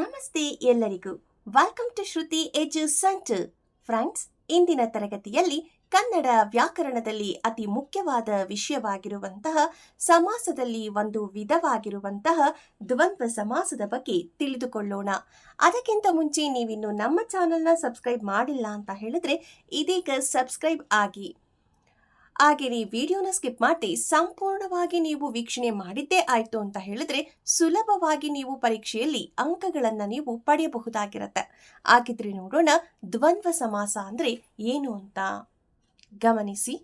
ನಮಸ್ತೆ ಎಲ್ಲರಿಗೂ. Welcome to Shruti edu centre friends ಇಂದಿನ ತರಗತಿಯಲ್ಲಿ ಕನ್ನಡ ವ್ಯಾಕರಣದಲ್ಲಿ ಅತಿ ಮುಖ್ಯವಾದ ವಿಷಯವಾಗಿರುವಂತಹ ಸಮಾಸದಲ್ಲಿ ಒಂದು ವಿಧವಾಗಿರುವಂತಹ ದ್ವಂದ್ವ ಸಮಾಸದ ಬಗ್ಗೆ ತಿಳಿದುಕೊಳ್ಳೋಣ. ಅದಕ್ಕಿಂತ ಮುಂಚೆ ನೀವಿನ್ನು ನಮ್ಮ ಚಾನಲ್ನ ಸಬ್ಸ್ಕ್ರೈಬ್ ಮಾಡಿಲ್ಲ ಅಂತ ಹೇಳಿದ್ರೆ ಇದೀಗ ಸಬ್ಸ್ಕ್ರೈಬ್ ಆಗಿ. ಹಾಗೆಯೇ ವಿಡಿಯೋನ ಸ್ಕಿಪ್ ಮಾಡಿ ಸಂಪೂರ್ಣವಾಗಿ ನೀವು ವೀಕ್ಷಣೆ ಮಾಡಿದ್ದೇ ಆಯ್ತು ಅಂತ ಹೇಳಿದ್ರೆ ಸುಲಭವಾಗಿ ನೀವು ಪರೀಕ್ಷೆಯಲ್ಲಿ ಅಂಕಗಳನ್ನು ನೀವು ಪಡೆಯಬಹುದಾಗಿರತ್ತೆ. ಹಾಗಿದ್ರೆ ನೋಡೋಣ ದ್ವಂದ್ವ ಸಮಾಸ ಅಂದ್ರೆ ಏನು ಅಂತ? ಗಮನಿಸಿ.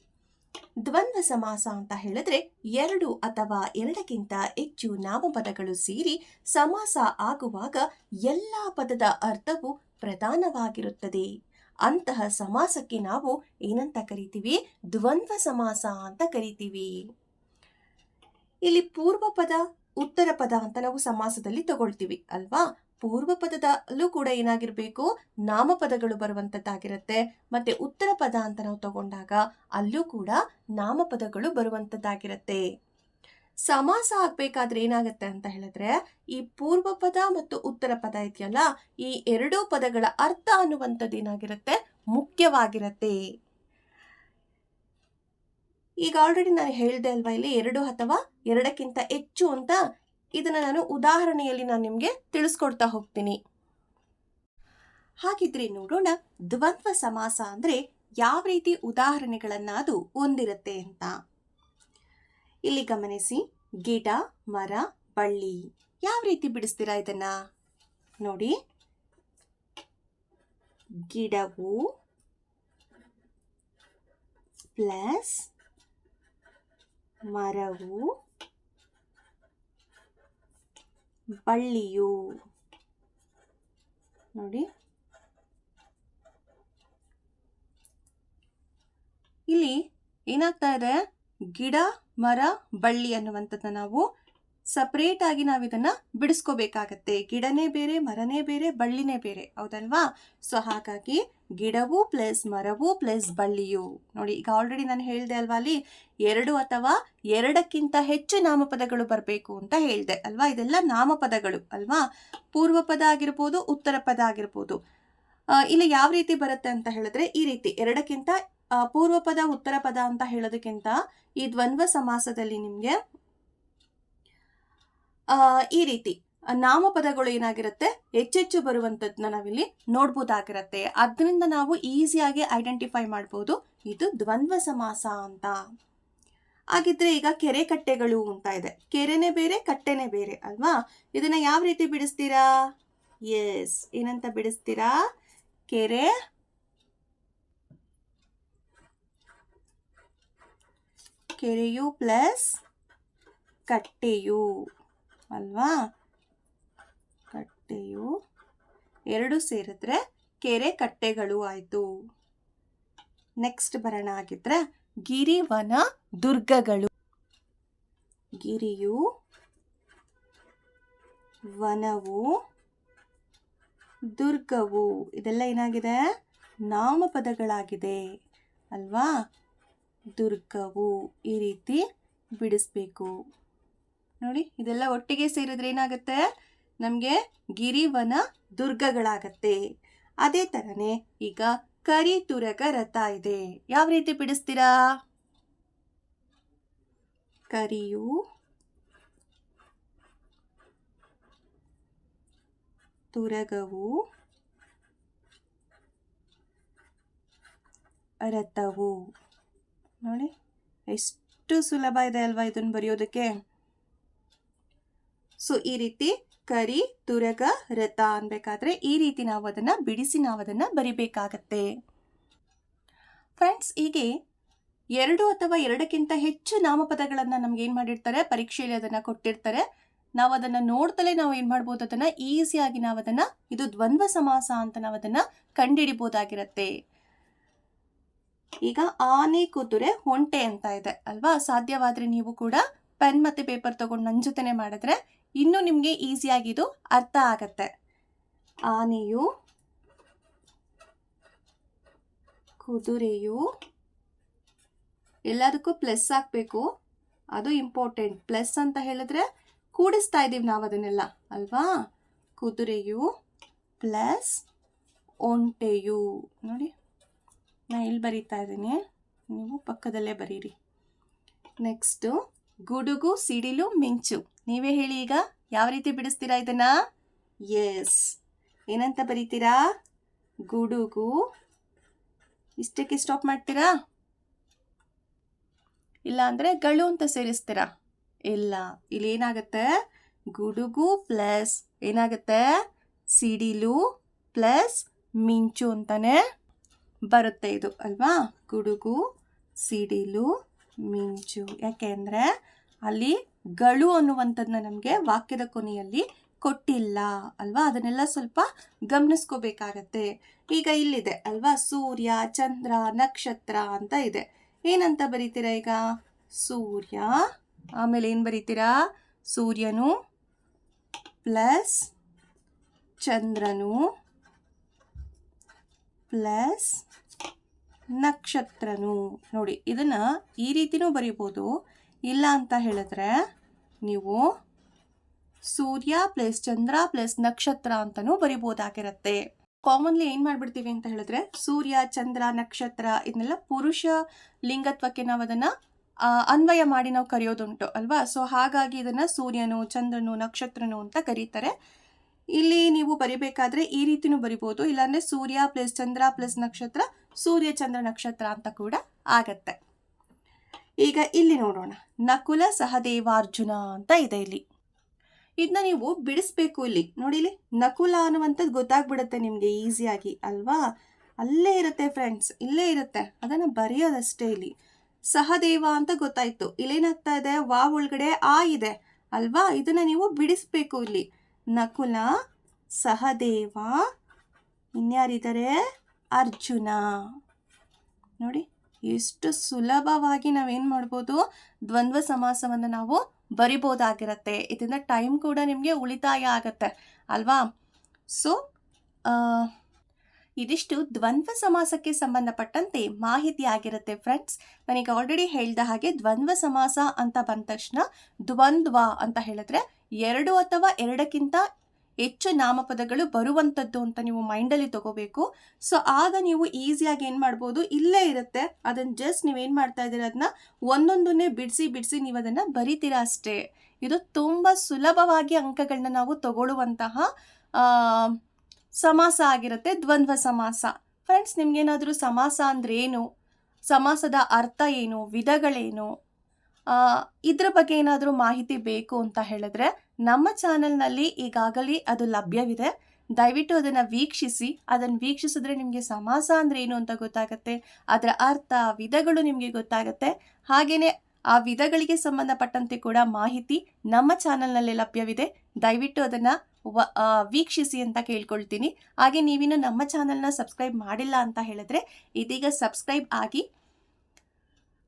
ದ್ವಂದ್ವ ಸಮಾಸ ಅಂತ ಹೇಳಿದ್ರೆ ಎರಡು ಅಥವಾ ಎರಡಕ್ಕಿಂತ ಹೆಚ್ಚು ನಾಮಪದಗಳು ಸೇರಿ ಸಮಾಸ ಆಗುವಾಗ ಎಲ್ಲ ಪದದ ಅರ್ಥವು ಪ್ರಧಾನವಾಗಿರುತ್ತದೆ. ಅಂತಹ ಸಮಾಸಕ್ಕೆ ನಾವು ಏನಂತ ಕರಿತೀವಿ? ದ್ವಂದ್ವ ಸಮಾಸ ಅಂತ ಕರಿತೀವಿ. ಇಲ್ಲಿ ಪೂರ್ವ ಪದ, ಉತ್ತರ ಪದ ಅಂತ ನಾವು ಸಮಾಸದಲ್ಲಿ ತಗೊಳ್ತೀವಿ, ಅಲ್ವಾ? ಪೂರ್ವ ಪದದಲ್ಲೂ ಕೂಡ ಏನಾಗಿರಬೇಕು? ನಾಮಪದಗಳು ಬರುವಂಥದ್ದಾಗಿರುತ್ತೆ ಮತ್ತೆ ಉತ್ತರ ಪದ ಅಂತ ನಾವು ತಗೊಂಡಾಗ ಅಲ್ಲೂ ಕೂಡ ನಾಮಪದಗಳು ಬರುವಂತದ್ದಾಗಿರುತ್ತೆ. ಸಮಾಸ ಆಗ್ಬೇಕಾದ್ರೆ ಏನಾಗುತ್ತೆ ಅಂತ ಹೇಳಿದ್ರೆ, ಈ ಪೂರ್ವ ಪದ ಮತ್ತು ಉತ್ತರ ಪದ ಇದೆಯಲ್ಲ, ಈ ಎರಡೂ ಪದಗಳ ಅರ್ಥ ಅನ್ನುವಂಥದ್ದು ಏನಾಗಿರುತ್ತೆ? ಮುಖ್ಯವಾಗಿರತ್ತೆ. ಈಗ ಆಲ್ರೆಡಿ ನಾನು ಹೇಳಿದೆ ಅಲ್ವಾ, ಇಲ್ಲಿ ಎರಡು ಅಥವಾ ಎರಡಕ್ಕಿಂತ ಹೆಚ್ಚು ಅಂತ ಇದನ್ನ ನಾನು ಉದಾಹರಣೆಯಲ್ಲಿ ನಾನು ನಿಮಗೆ ತಿಳಿಸ್ಕೊಡ್ತಾ ಹೋಗ್ತೀನಿ. ಹಾಗಿದ್ರೆ ನೋಡೋಣ, ದ್ವಂದ್ವ ಸಮಾಸ ಅಂದ್ರೆ ಯಾವ ರೀತಿ ಉದಾಹರಣೆಗಳನ್ನ ಅದು ಹೊಂದಿರುತ್ತೆ ಅಂತ. ಇಲ್ಲಿ ಗಮನಿಸಿ ಗಿಡ, ಮರ, ಬಳ್ಳಿ. ಯಾವ ರೀತಿ ಬಿಡಿಸ್ತೀರಾ ಇದನ್ನ? ನೋಡಿ. ಗಿಡವು ಪ್ಲಸ್ ಮರವು ಬಳ್ಳಿಯು. ನೋಡಿ. ಇಲ್ಲಿ ಏನಾಗ್ತಾ ಇದೆ? ಗಿಡ, ಮರ, ಬಳ್ಳಿ ಅನ್ನುವಂಥದ್ದನ್ನ ನಾವು ಸಪ್ರೇಟ್ ಆಗಿ ನಾವು ಇದನ್ನ ಬಿಡಿಸ್ಕೋಬೇಕಾಗತ್ತೆ. ಗಿಡನೇ ಬೇರೆ, ಮರನೇ ಬೇರೆ, ಬಳ್ಳಿನೇ ಬೇರೆ. ಹೌದಲ್ವಾ? ಸೊ ಹಾಗಾಗಿ ಗಿಡವು ಪ್ಲಸ್ ಮರವು ಪ್ಲಸ್ ಬಳ್ಳಿಯು. ನೋಡಿ, ಈಗ ಆಲ್ರೆಡಿ ನಾನು ಹೇಳಿದೆ ಅಲ್ವಾ ಅಲ್ಲಿ? ಎರಡು ಅಥವಾ ಎರಡಕ್ಕಿಂತ ಹೆಚ್ಚು ನಾಮಪದಗಳು ಬರಬೇಕು ಅಂತ ಹೇಳಿದೆ ಅಲ್ವಾ? ಇದೆಲ್ಲ ನಾಮಪದಗಳು ಅಲ್ವಾ? ಪೂರ್ವ ಪದ ಆಗಿರ್ಬೋದು ಉತ್ತರ ಪದ ಆಗಿರ್ಬೋದು ಇಲ್ಲಿ ಯಾವ ರೀತಿ ಬರುತ್ತೆ ಅಂತ ಹೇಳಿದ್ರೆ ಈ ರೀತಿ. ಎರಡಕ್ಕಿಂತ ಪೂರ್ವ ಪದ, ಉತ್ತರ ಪದ ಅಂತ ಹೇಳೋದಕ್ಕಿಂತ ಈ ದ್ವಂದ್ವ ಸಮಾಸದಲ್ಲಿ ನಿಮಗೆ ಈ ರೀತಿ ನಾಮಪದಗಳು ಏನಾಗಿರುತ್ತೆ? ಹೆಚ್ಚೆಚ್ಚು ಬರುವಂಥದ್ದನ್ನ ನಾವಿಲ್ಲಿ ನೋಡ್ಬೋದಾಗಿರುತ್ತೆ. ಅದರಿಂದ ನಾವು ಈಸಿಯಾಗಿ ಐಡೆಂಟಿಫೈ ಮಾಡ್ಬೋದು. ಇದು ದ್ವಂದ್ವ ಸಮಾಸ ಅಂತ. ಹಾಗಿದ್ರೆ ಈಗ ಕೆರೆ ಕಟ್ಟೆಗಳು ಅಂತ ಇದೆ. ಕೆರೆನೇ ಬೇರೆ, ಕಟ್ಟೆನೇ ಬೇರೆ, ಅಲ್ವಾ? ಇದನ್ನ ಯಾವ ರೀತಿ ಬಿಡಿಸ್ತೀರಾ? ಎಸ್ ಏನಂತ ಬಿಡಿಸ್ತೀರಾ? ಕೆರೆ ಕೆರೆಯು ಪ್ಲಸ್ ಕಟ್ಟೆಯು ಅಲ್ವಾ? ಕಟ್ಟೆಯು ಎರಡು ಸೇರಿದ್ರೆ ಕೆರೆ ಕಟ್ಟೆಗಳು ಆಯಿತು. ನೆಕ್ಸ್ಟ್ ಬರೋಣ ಆಗಿದ್ರೆ ಗಿರಿವನ ದುರ್ಗಗಳು. ಗಿರಿಯು ವನವು ದುರ್ಗವು ಇದೆಲ್ಲ ಏನಾಗಿದೆ? ನಾಮಪದಗಳಾಗಿದೆ ಅಲ್ವಾ? ದುರ್ಗವು ಈ ರೀತಿ ಬಿಡಿಸ್ಬೇಕು. ನೋಡಿ, ಇದೆಲ್ಲ ಒಟ್ಟಿಗೆ ಸೇರಿದ್ರೆ ಏನಾಗುತ್ತೆ? ನಮಗೆ ಗಿರಿವನ ದುರ್ಗಗಳಾಗತ್ತೆ. ಅದೇ ಥರನೇ ಈಗ ಕರಿ ತುರಗ ರಥ ಇದೆ. ಯಾವ ರೀತಿ ಬಿಡಿಸ್ತೀರಾ? ಕರಿಯು. ತುರಗವು. ರಥವು. ನೋಡಿ, ಎಷ್ಟು ಸುಲಭ ಇದೆ ಅಲ್ವಾ ಇದನ್ನು ಬರೆಯೋದಕ್ಕೆ? ಸೊ, ಈ ರೀತಿ ಕರಿ, ತುರಗ, ರಥ ಅನ್ಬೇಕಾದ್ರೆ ಈ ರೀತಿ ನಾವು ಅದನ್ನ ಬಿಡಿಸಿ ನಾವು ಅದನ್ನ ಬರಿಬೇಕಾಗತ್ತೆ. ಫ್ರೆಂಡ್ಸ್, ಹೀಗೆ ಎರಡು ಅಥವಾ ಎರಡಕ್ಕಿಂತ ಹೆಚ್ಚು ನಾಮಪದಗಳನ್ನು ನಮ್ಗೆ ಏನು ಮಾಡಿರ್ತಾರೆ, ಪರೀಕ್ಷೆಯಲ್ಲಿ ಅದನ್ನ ಕೊಟ್ಟಿರ್ತಾರೆ. ನಾವು ಅದನ್ನ ನೋಡ್ತಲೇ ನಾವು ಏನು ಮಾಡ್ಬೋದು, ಅದನ್ನು ಈಸಿಯಾಗಿ ನಾವು ಅದನ್ನ, ಇದು ದ್ವಂದ್ವ ಸಮಾಸ ಅಂತ ನಾವು ಅದನ್ನ ಕಂಡಿಡಿಬಹುದಾಗಿರತ್ತೆ ಈಗ ಆನೆ ಕುದುರೆ ಹೊಂಟೆ ಅಂತ ಇದೆ ಅಲ್ವಾ? ಸಾಧ್ಯವಾದ್ರೆ ನೀವು ಕೂಡ ಪೆನ್ ಮತ್ತೆ ಪೇಪರ್ ತಗೊಂಡು ನನ್ನ ಜೊತೆನೆ ಮಾಡಿದ್ರೆ ಇನ್ನೂ ನಿಮಗೆ ಈಸಿಯಾಗಿ ಇದು ಅರ್ಥ ಆಗತ್ತೆ. ಆನೆಯು, ಕುದುರೆಯು ಎಲ್ಲದಕ್ಕೂ ಪ್ಲಸ್ ಹಾಕಬೇಕು ಅದು ಇಂಪಾರ್ಟೆಂಟ್ ಪ್ಲಸ್ ಅಂತ ಹೇಳಿದ್ರೆ ಕೂಡಿಸ್ತಾ ಇದ್ದೀವಿ ನಾವು ಅದನ್ನೆಲ್ಲ ಅಲ್ವಾ? ಕುದುರೆಯು ಪ್ಲಸ್ ಒಂಟೆಯು. ನೋಡಿ. ನಾ ಇಲ್ಲಿ ಬರೀತಾ ಇದ್ದೀನಿ. ನೀವು ಪಕ್ಕದಲ್ಲೇ ಬರೀರಿ. ನೆಕ್ಸ್ಟು ಗುಡುಗು, ಸಿಡಿಲು, ಮಿಂಚು. ನೀವೇ ಹೇಳಿ ಈಗ, ಯಾವ ರೀತಿ ಬಿಡಿಸ್ತೀರಾ ಇದನ್ನ? ಎಸ್ ಏನಂತ ಬರೀತೀರಾ? ಗುಡುಗು. ಇಷ್ಟಕ್ಕೆ ಸ್ಟಾಪ್ ಮಾಡ್ತೀರಾ? ಇಲ್ಲ ಅಂದರೆ ಗಳು ಅಂತ ಸೇರಿಸ್ತೀರಾ? ಇಲ್ಲ. ಇಲ್ಲಿ ಏನಾಗುತ್ತೆ? ಗುಡುಗು ಪ್ಲಸ್ ಏನಾಗುತ್ತೆ? ಸಿಡಿಲು ಪ್ಲಸ್ ಮಿಂಚು ಅಂತಾನೆ ಬರುತ್ತೆ ಇದು, ಅಲ್ವಾ? ಗುಡುಗು, ಸಿಡಿಲು, ಮಿಂಚು. ಯಾಕೆ ಅಂದರೆ ಅಲ್ಲಿ ಗಳು ಅನ್ನುವಂಥದ್ದನ್ನ ನಮಗೆ ವಾಕ್ಯದ ಕೊನೆಯಲ್ಲಿ ಕೊಟ್ಟಿಲ್ಲ, ಅಲ್ವಾ? ಅದನ್ನೆಲ್ಲ ಸ್ವಲ್ಪ ಗಮನಿಸ್ಕೋಬೇಕಾಗತ್ತೆ. ಈಗ ಇಲ್ಲಿದೆ, ಅಲ್ವಾ? ಸೂರ್ಯ, ಚಂದ್ರ, ನಕ್ಷತ್ರ ಅಂತ ಇದೆ. ಏನಂತ ಬರೀತೀರಾ ಈಗ? ಸೂರ್ಯ. ಆಮೇಲೆ ಏನು ಬರೀತೀರಾ? ಸೂರ್ಯನು ಪ್ಲಸ್ ಚಂದ್ರನು. ಪ್ಲಸ್ ನಕ್ಷತ್ರನು. ನೋಡಿ, ಇದನ್ನ ಈ ರೀತಿನೂ ಬರೀಬೋದು. ಇಲ್ಲ ಅಂತ ಹೇಳಿದ್ರೆ ನೀವು ಸೂರ್ಯ ಪ್ಲಸ್ ಚಂದ್ರ ಪ್ಲಸ್ ನಕ್ಷತ್ರ ಅಂತಲೂ ಬರಿಬೋದಾಗಿರುತ್ತೆ. ಕಾಮನ್ಲಿ ಏನು ಮಾಡ್ಬಿಡ್ತೀವಿ ಅಂತ ಹೇಳಿದ್ರೆ ಸೂರ್ಯ, ಚಂದ್ರ, ನಕ್ಷತ್ರ ಇದನ್ನೆಲ್ಲ ಪುರುಷ ಲಿಂಗತ್ವಕ್ಕೆ ನಾವು ಅದನ್ನು ಅನ್ವಯ ಮಾಡಿ ನಾವು ಕರೆಯೋದುಂಟು ಅಲ್ವಾ? ಸೊ ಹಾಗಾಗಿ ಇದನ್ನು ಸೂರ್ಯನು, ಚಂದ್ರನು, ನಕ್ಷತ್ರನು ಅಂತ ಕರೀತಾರೆ. ಇಲ್ಲಿ ನೀವು ಬರಿಬೇಕಾದ್ರೆ ಈ ರೀತಿನೂ ಬರಿಬೋದು. ಇಲ್ಲಾಂದ್ರೆ ಸೂರ್ಯ ಪ್ಲಸ್ ಚಂದ್ರ ಪ್ಲಸ್ ನಕ್ಷತ್ರ, ಸೂರ್ಯ ಚಂದ್ರ ನಕ್ಷತ್ರ ಅಂತ ಕೂಡ ಆಗತ್ತೆ. ಈಗ ಇಲ್ಲಿ ನೋಡೋಣ. ನಕುಲ ಸಹದೇವಾರ್ಜುನ ಅಂತ ಇದೆ ಇಲ್ಲಿ. ಇದನ್ನ ನೀವು ಬಿಡಿಸ್ಬೇಕು ಇಲ್ಲಿ. ನೋಡಿ ಇಲ್ಲಿ ನಕುಲ ಅನ್ನುವಂಥದ್ದು ಗೊತ್ತಾಗ್ಬಿಡುತ್ತೆ ನಿಮಗೆ ಈಸಿಯಾಗಿ, ಅಲ್ವಾ? ಅಲ್ಲೇ ಇರುತ್ತೆ ಫ್ರೆಂಡ್ಸ್, ಇಲ್ಲೇ ಇರುತ್ತೆ. ಅದನ್ನು ಬರೆಯೋದಷ್ಟೇ ಇಲ್ಲಿ. ಸಹದೇವ ಅಂತ ಗೊತ್ತಾಯ್ತು. ಇಲ್ಲೇನಾಗ್ತಾ ಇದೆ? ವಾ ಒಳಗಡೆ ಆ ಇದೆ. ಅಲ್ವಾ? ಇದನ್ನ ನೀವು ಬಿಡಿಸ್ಬೇಕು ಇಲ್ಲಿ. ನಕುಲ, ಸಹದೇವ ಇನ್ಯಾರಿದ್ದಾರೆ ಅರ್ಜುನ. ನೋಡಿ, ಎಷ್ಟು ಸುಲಭವಾಗಿ ನಾವೇನು ಮಾಡ್ಬೋದು? ದ್ವಂದ್ವ ಸಮಾಸವನ್ನು ನಾವು ಬರಿಬೋದಾಗಿರತ್ತೆ. ಇದರಿಂದ ಟೈಮ್ ಕೂಡ ನಿಮಗೆ ಉಳಿತಾಯ ಆಗತ್ತೆ. ಅಲ್ವಾ? ಸೊ ಇದಿಷ್ಟು ದ್ವಂದ್ವ ಸಮಾಸಕ್ಕೆ ಸಂಬಂಧಪಟ್ಟಂತೆ ಮಾಹಿತಿ ಆಗಿರುತ್ತೆ ಫ್ರೆಂಡ್ಸ್ ನನಗೆ ಆಲ್ರೆಡಿ ಹೇಳಿದ ಹಾಗೆ ದ್ವಂದ್ವ ಸಮಾಸ ಅಂತ ಬಂದ ತಕ್ಷಣ ದ್ವಂದ್ವ ಅಂತ ಹೇಳಿದ್ರೆ ಎರಡು ಅಥವಾ ಎರಡಕ್ಕಿಂತ ಹೆಚ್ಚು ನಾಮಪದಗಳು ಬರುವಂಥದ್ದು ಅಂತ ನೀವು ಮೈಂಡಲ್ಲಿ ತಗೋಬೇಕು. ಸೊ ಆಗ ನೀವು ಈಸಿಯಾಗಿ ಏನು ಮಾಡ್ಬೋದು? ಇಲ್ಲೇ ಇರುತ್ತೆ. ಅದನ್ನು ಜಸ್ಟ್ ನೀವೇನು ಮಾಡ್ತಾ ಇದ್ದೀರ? ಅದನ್ನ ಒಂದೊಂದನ್ನೇ ಬಿಡಿಸಿ ಬಿಡಿಸಿ ನೀವು ಅದನ್ನು ಬರಿತೀರಾ ಅಷ್ಟೇ. ಇದು ತುಂಬ ಸುಲಭವಾಗಿ ಅಂಕಗಳನ್ನ ನಾವು ತಗೊಳ್ಳುವಂತಹ ಸಮಾಸ ಆಗಿರುತ್ತೆ, ದ್ವಂದ್ವ ಸಮಾಸ. ಫ್ರೆಂಡ್ಸ್ ನಿಮಗೇನಾದರೂ ಸಮಾಸ ಅಂದ್ರೆ ಏನು ಸಮಾಸದ ಅರ್ಥ ಏನು? ವಿಧಗಳೇನು? ಇದ್ರ ಬಗ್ಗೆ ಏನಾದರೂ ಮಾಹಿತಿ ಬೇಕು ಅಂತ ಹೇಳಿದ್ರೆ ನಮ್ಮ ಚಾನಲ್ನಲ್ಲಿ ಈಗಾಗಲೇ ಅದು ಲಭ್ಯವಿದೆ. ದಯವಿಟ್ಟು ಅದನ್ನು ವೀಕ್ಷಿಸಿ. ಅದನ್ನು ವೀಕ್ಷಿಸಿದ್ರೆ ನಿಮಗೆ ಸಮಾಸ ಅಂದರೆ ಏನು ಅಂತ ಗೊತ್ತಾಗುತ್ತೆ. ಅದರ ಅರ್ಥ, ವಿಧಗಳು ನಿಮಗೆ ಗೊತ್ತಾಗುತ್ತೆ. ಹಾಗೆಯೇ ಆ ವಿಧಗಳಿಗೆ ಸಂಬಂಧಪಟ್ಟಂತೆ ಕೂಡ ಮಾಹಿತಿ ನಮ್ಮ ಚಾನೆಲ್ನಲ್ಲಿ ಲಭ್ಯವಿದೆ. ದಯವಿಟ್ಟು ಅದನ್ನು ವೀಕ್ಷಿಸಿ ಅಂತ ಕೇಳ್ಕೊಳ್ತೀನಿ. ಹಾಗೆ ನೀವಿನ್ನು ನಮ್ಮ ಚಾನಲ್ನ ಸಬ್ಸ್ಕ್ರೈಬ್ ಮಾಡಿಲ್ಲ ಅಂತ ಹೇಳಿದ್ರೆ ಇದೀಗ ಸಬ್ಸ್ಕ್ರೈಬ್ ಆಗಿ,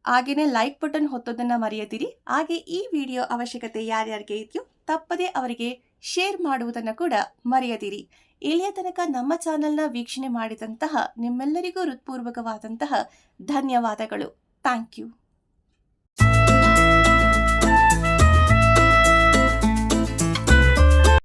ಹಾಗೆಯೇ ಲೈಕ್ ಬಟನ್ ಹೊತ್ತೋದನ್ನು ಮರೆಯದಿರಿ. ಹಾಗೆ ಈ ವಿಡಿಯೋ ಅವಶ್ಯಕತೆ ಯಾರ್ಯಾರಿಗೆ ಇದೆಯೋ ತಪ್ಪದೇ ಅವರಿಗೆ ಶೇರ್ ಮಾಡುವುದನ್ನು ಕೂಡ ಮರೆಯದಿರಿ. ಇಲ್ಲಿಯ ತನಕ ನಮ್ಮ ಚಾನಲ್ನ ವೀಕ್ಷಣೆ ಮಾಡಿದಂತಹ ನಿಮ್ಮೆಲ್ಲರಿಗೂ ಹೃತ್ಪೂರ್ವಕವಾದಂತಹ ಧನ್ಯವಾದಗಳು. Thank you.